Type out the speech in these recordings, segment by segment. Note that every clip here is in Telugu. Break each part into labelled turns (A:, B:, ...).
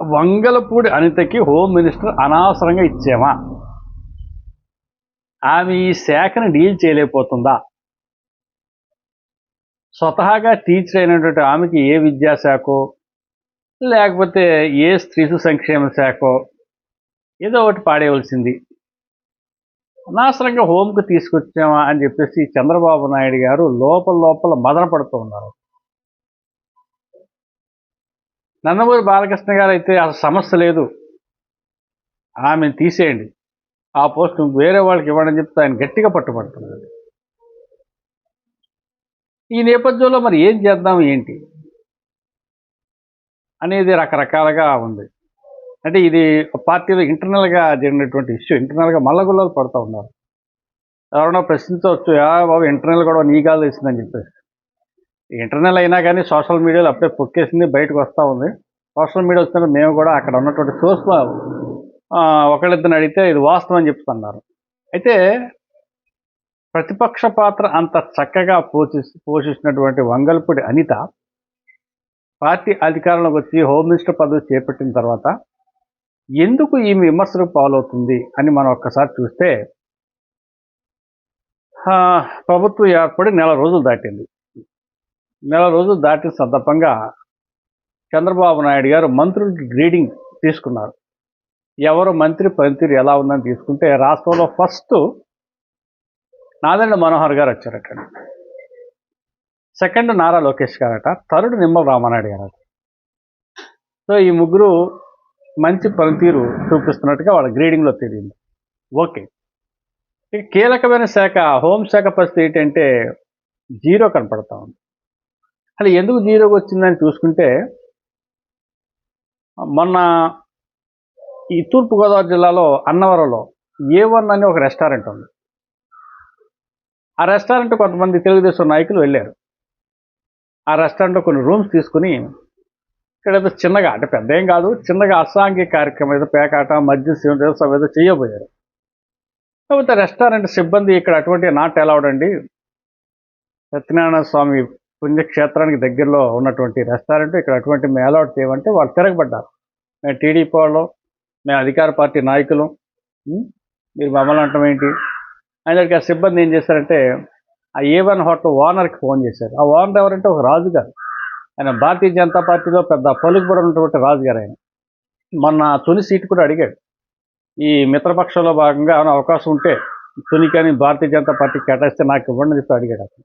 A: వంగలపూడి అనితకి హోమ్ మినిస్టర్ అనవసరంగా ఇచ్చామా ఆమె ఈ శాఖను డీల్ చేయలేకపోతుందా? స్వతహాగా టీచర్ అయినటువంటి ఆమెకి ఏ విద్యాశాఖో లేకపోతే ఏ స్త్రీసు సంక్షేమ శాఖో ఏదో ఒకటి పాడేయవలసింది. అనవసరంగా హోంకు తీసుకొచ్చామా అని చెప్పేసి చంద్రబాబు నాయుడు గారు లోపల లోపల మదన పడుతూ ఉన్నారు. నందమూరి బాలకృష్ణ గారు అయితే అసలు సమస్య లేదు. ఆమెను తీసేయండి. ఆ పోస్ట్ వేరే వాళ్ళకి ఇవ్వడం చెప్తే ఆయన గట్టిగా పట్టుబడుతున్నాడు ఈ నేపథ్యంలో మరి ఏం చేద్దాం ఏంటి? అనేది రకరకాలుగా ఉంది. అంటే ఇది పార్టీలో ఇంటర్నల్గా జరిగినటువంటి ఇష్యూ. ఇంటర్నల్గా మల్లగుల్లలు పడుతూ ఉన్నారు. ఎవరైనా ప్రశ్నించవచ్చు యా బాబు ఇంటర్నల్ కూడా నీ కాదు వేసిందని చెప్పేసి. ఇంటర్నల్ అయినా కానీ సోషల్ మీడియాలో అప్పుడే పొక్కేసింది బయటకు వస్తూ ఉంది. సోషల్ మీడియా వచ్చిన మేము కూడా అక్కడ ఉన్నటువంటి సోర్స్లో ఒకళ్ళిద్దరిని అడిగితే ఇది వాస్తవం అని చెప్తున్నారు. అయితే ప్రతిపక్ష పాత్ర అంత చక్కగా పోషి పోషిస్తున్నటువంటి వంగల్పూడి అనిత పార్టీ అధికారంలోకి వచ్చి హోమ్ మినిస్టర్ పదవి చేపట్టిన తర్వాత ఎందుకు ఈమె విమర్శలకు పాలవుతుంది అని మనం ఒక్కసారి చూస్తే ప్రభుత్వం ఏర్పడి నెల రోజులు దాటింది. నెల రోజులు దాటిన సందర్భంగా చంద్రబాబు నాయుడు గారు మంత్రులు గ్రీడింగ్ తీసుకున్నారు. ఎవరు మంత్రి పనితీరు ఎలా ఉందని తీసుకుంటే రాష్ట్రంలో ఫస్ట్ నాదండ మనోహర్ గారు వచ్చారట. సెకండ్ నారా లోకేష్ గారట. థర్డ్ నిమ్మల రామానాయుడు గారట. సో ఈ ముగ్గురు మంచి పనితీరు చూపిస్తున్నట్టుగా వాళ్ళ గ్రేడింగ్లో తెలియంది. ఓకే. ఇక కీలకమైన శాఖ హోంశాఖ పరిస్థితి ఏంటంటే జీరో కనపడతా ఉంది. అసలు ఎందుకు జీరోకి వచ్చిందని చూసుకుంటే మొన్న ఈ తూర్పుగోదావరి జిల్లాలో అన్నవరంలో ఏ వన్ అని ఒక రెస్టారెంట్ ఉంది. ఆ రెస్టారెంట్ కొంతమంది తెలుగుదేశం నాయకులు వెళ్ళారు. ఆ రెస్టారెంట్లో కొన్ని రూమ్స్ తీసుకుని ఇక్కడ ఏదో చిన్నగా అంటే పెద్ద ఏం కాదు చిన్నగా అసాంఘిక కార్యక్రమం ఏదో పేకాట మద్యం సేవ ఏదో చేయబోయారు. కాకపోతే రెస్టారెంట్ సిబ్బంది ఇక్కడ అటువంటి నాట్ అలౌడ్ అండి. సత్యనారాయణ స్వామి పుణ్యక్షేత్రానికి దగ్గరలో ఉన్నటువంటి రెస్టారెంట్. ఇక్కడ అటువంటి మేము అలౌట్ చేయమంటే వాళ్ళు తిరగబడ్డారు. మేము టీడీపీ వాళ్ళు మేము అధికార పార్టీ నాయకులు. మీరు మమ్మల్ని అంటాం ఏంటి? ఆయనకి ఆ సిబ్బంది ఏం చేశారంటే ఆ ఏ వన్ హోటల్ ఓనర్కి ఫోన్ చేశారు. ఆ ఓనర్ ఎవరంటే ఒక రాజు గారు ఆయన భారతీయ జనతా పార్టీలో పెద్ద పలుకుబడి ఉన్నటువంటి రాజు గారు ఆయన. మొన్న తొలి సీట్ కూడా అడిగాడు. ఈ మిత్రపక్షంలో భాగంగా ఏమైనా అవకాశం ఉంటే తుని కానీ భారతీయ జనతా పార్టీ కేటాయిస్తే నాకు ఇవ్వండి చెప్పి అడిగాడు అతను.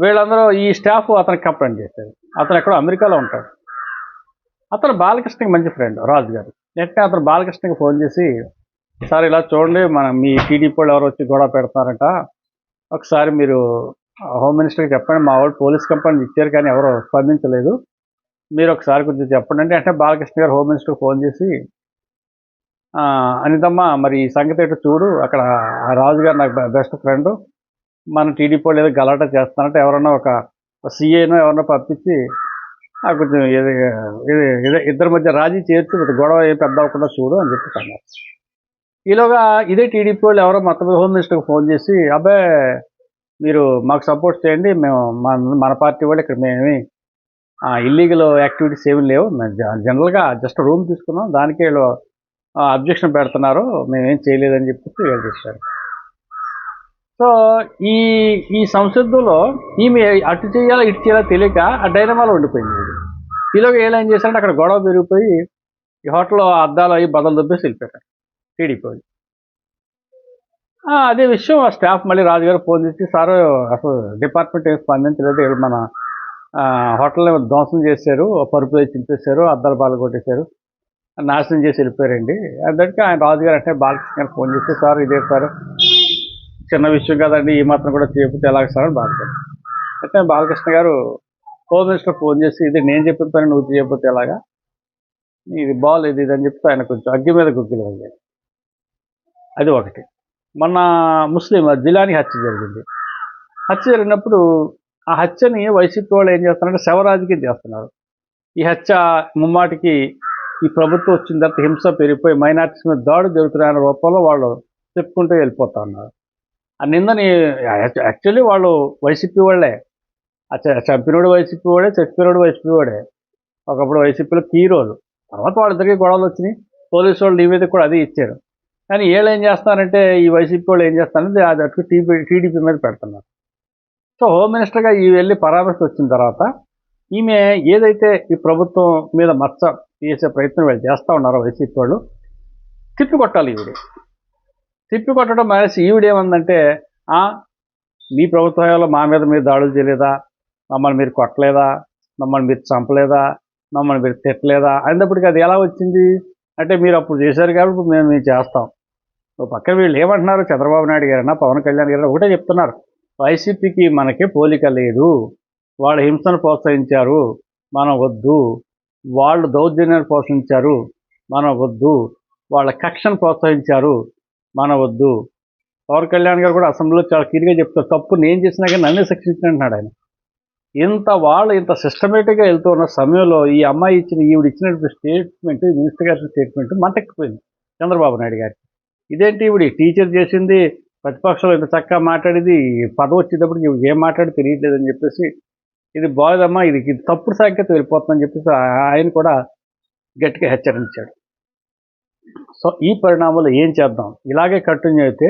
A: వీళ్ళందరూ ఈ స్టాఫ్ అతనికి కంప్లైంట్ చేశారు. అతను ఎక్కడో అమెరికాలో ఉంటాడు. అతను బాలకృష్ణకి మంచి ఫ్రెండ్ రాజు గారు. వెంటనే అతను బాలకృష్ణకి ఫోన్ చేసి సార్ ఇలా చూడండి మన మీ టీడీపీ వాళ్ళు ఎవరు వచ్చి గొడవ పెడతారంట. ఒకసారి మీరు హోమ్ మినిస్టర్కి చెప్పండి మా వాళ్ళు పోలీస్ కంప్లైంట్ ఇచ్చారు కానీ ఎవరు స్పందించలేదు. మీరు ఒకసారి కొంచెం చెప్పండి అంటే అంటే బాలకృష్ణ గారు హోమ్ మినిస్టర్కి ఫోన్ చేసి "ఆ, అనితమ్మ మరి ఈ సంగతి ఏంటో చూడు. అక్కడ ఆ రాజు గారు నాకు బెస్ట్ ఫ్రెండ్. మన టీడీపీ వాళ్ళు ఏదో గలాట చేస్తానంటే ఎవరన్నా ఒక సీఏనో ఎవరన్నా పంపించి కొంచెం ఇది ఇది ఇదే ఇద్దరి మధ్య రాజీ చేర్చి గొడవ ఏం పెద్ద అవ్వకుండా చూడు అని చెప్పి అన్నారు. ఈలోగా ఇదే టీడీపీ వాళ్ళు ఎవరో మొత్తం హోమ్ మినిస్టర్కి ఫోన్ చేసి అబ్బాయి మీరు మాకు సపోర్ట్ చేయండి మేము మన మన పార్టీ వాళ్ళు ఇక్కడ మేమేమి ఇల్లీగల్ యాక్టివిటీస్ ఏమి లేవు. మేము జనరల్గా జస్ట్ రూమ్ తీసుకున్నాం. దానికి వీళ్ళు అబ్జెక్షన్ పెడుతున్నారు. మేమేం చేయలేదని చెప్పేసి వీళ్ళు చేశారు సో ఈ ఈ సంసిద్ధంలో ఈమె అటు చేయాలా ఇటు చేయాలా తెలియక ఆ డైనమాలో ఉండిపోయింది ఈలోగా ఈలోగా ఏం చేశారంటే అక్కడ గొడవ పెరిగిపోయి ఈ హోటల్లో అద్దాలు అవి బదలు దొబ్బేసి వెళ్ళిపోయారు. టీడీపీ వాళ్ళు. అదే విషయం ఆ స్టాఫ్ మళ్ళీ రాజుగారు ఫోన్ చేసి సార్ అసలు డిపార్ట్మెంట్ ఏం స్పందించలేదు మన హోటల్ని ధ్వంసం చేశారు పరుపు చింపేశారు అద్దాలు బాలు కొట్టేశారు నాశనం చేసి వెళ్ళిపోయారండి. అందుకే ఆయన రాజుగారు అంటే బాలకృష్ణ గారు ఫోన్ చేసి సార్ ఇదే సార్ చిన్న విషయం కదండి ఈ మాత్రం కూడా చేపితే ఎలాగ సార్ అని బాధపడ్డాను. అయితే బాలకృష్ణ గారు హోమ్ మినిస్టర్ ఫోన్ చేసి ఇది నేను చెప్పిన పని నువ్వు చేయకపోతే ఎలాగా? ఇది బాగాలేదు ఇది అని చెప్తే ఆయన కొంచెం అగ్గి మీద గుగ్గిలు అయ్యాయి అది ఒకటి. మొన్న ముస్లిం జిలాని హత్య జరిగింది. హత్య జరిగినప్పుడు ఆ హత్యని వైసీపీ వాళ్ళు ఏం చేస్తున్నారంటే శవరాజకీయం చేస్తున్నారు. ఈ హత్య ముమ్మాటికి ఈ ప్రభుత్వం వచ్చిన తర్వాత హింస పెరిగిపోయి మైనార్టీస్ మీద దాడు జరుగుతున్నాయన్న రూపంలో వాళ్ళు చెప్పుకుంటూ వెళ్ళిపోతా ఉన్నారు. ఆ నిందని యాక్చువల్లీ వాళ్ళు వైసీపీ వాళ్ళే. ఆ చంపినోడు వైసీపీ వాడే చచ్చిపోయినోడు వైసీపీ వాడే. ఒకప్పుడు వైసీపీలో కీరోలు. తర్వాత వాళ్ళిద్దరికీ గొడవలు వచ్చినాయి. పోలీసు వాళ్ళు మీద కూడా అది ఇచ్చారు. కానీ వీళ్ళు ఏం చేస్తారంటే ఈ వైసీపీ వాళ్ళు ఏం చేస్తారంటే అది అటు టీపీ టీడీపీ మీద పెడుతున్నారు. సో హోమ్ మినిస్టర్గా ఈ వెళ్ళి పరామర్శ వచ్చిన తర్వాత ఈమె ఏదైతే ఈ ప్రభుత్వం మీద మచ్చ చేసే ప్రయత్నం వీళ్ళు చేస్తూ ఉన్నారో వైసీపీ వాళ్ళు తిట్టు కొట్టాలి ఈవిడ. తిప్పి కొట్టడం మానేసి ఈవిడ ఏమందంటే మీ ప్రభుత్వంలో మా మీద మీరు దాడులు చేయలేదా? మమ్మల్ని మీరు కొట్టలేదా? మమ్మల్ని మీరు చంపలేదా? మమ్మల్ని మీరు తిట్టలేదా? అయినప్పటికీ అది ఎలా వచ్చింది? అంటే మీరు అప్పుడు చేశారు కాబట్టి మేము మేము చేస్తాం. పక్కన వీళ్ళు ఏమంటున్నారు? చంద్రబాబు నాయుడు గారైనా పవన్ కళ్యాణ్ గారు ఒకటే చెప్తున్నారు. వైసీపీకి మనకి పోలిక లేదు. వాళ్ళు హింసను ప్రోత్సహించారు. మనం వద్దు. వాళ్ళు దౌర్జన్యాన్ని ప్రోత్సహించారు. మనం వద్దు. వాళ్ళ కక్షను ప్రోత్సహించారు. మానవద్దు. పవన్ కళ్యాణ్ గారు కూడా అసెంబ్లీలో చాలా క్లియర్గా చెప్తారు తప్పు నేను చేసినా కానీ నన్నే శిక్షించినట్టున్నాడు ఆయన. ఇంత వాళ్ళు ఇంత సిస్టమేటిక్గా వెళ్తూ ఉన్న సమయంలో ఈ అమ్మాయి ఇచ్చిన ఈవిడ ఇచ్చినటువంటి స్టేట్మెంట్ మినిస్టర్ గారి స్టేట్మెంట్ మంటెక్కిపోయింది చంద్రబాబు నాయుడు గారికి. ఇదేంటి ఈవిడ టీచర్ చేసింది ప్రతిపక్షంలో ఇంత చక్కగా మాట్లాడేది పదవి వచ్చేటప్పటికి ఈవిడ ఏం మాట్లాడి తెలియట్లేదని చెప్పేసి ఇది బాగుదమ్మా ఇది తప్పుడు సంకేతం వెళ్ళిపోతుందని చెప్పేసి ఆ- ఆయన కూడా గట్టిగా హెచ్చరించాడు. సో ఈ పరిణామాలు ఏం చేద్దాం? ఇలాగే కంటిన్యూ అయితే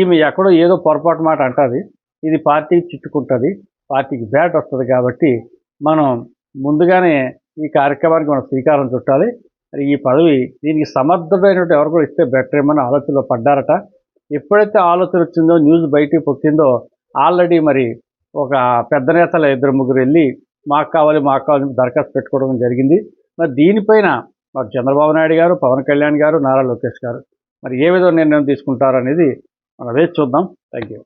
A: ఈమె ఎక్కడో ఏదో పొరపాటు మాట అంటుంది. ఇది పార్టీకి చుట్టుకుంటుంది. పార్టీకి బ్యాట్ వస్తుంది కాబట్టి మనం ముందుగానే ఈ కార్యక్రమానికి మనం శ్రీకారం చుట్టాలి. మరి ఈ పదవి దీనికి సమర్థమైనటువంటి ఎవరు కూడా ఇస్తే బెటర్ ఏమని ఆలోచనలో పడ్డారట. ఎప్పుడైతే ఆలోచన వచ్చిందో న్యూస్ బయటికి పొక్కిందో ఆల్రెడీ మరి ఒక పెద్ద నేతల ఇద్దరు ముగ్గురు వెళ్ళి మాకు కావాలి మాకు కావాలి దరఖాస్తు పెట్టుకోవడం జరిగింది. మరి దీనిపైన మరి చంద్రబాబు నాయుడు గారు పవన్ కళ్యాణ్ గారు నారా లోకేష్ గారు. మరి ఏ విధంగా నిర్ణయం తీసుకుంటారనేది మనం వేచి చూద్దాం. Thank you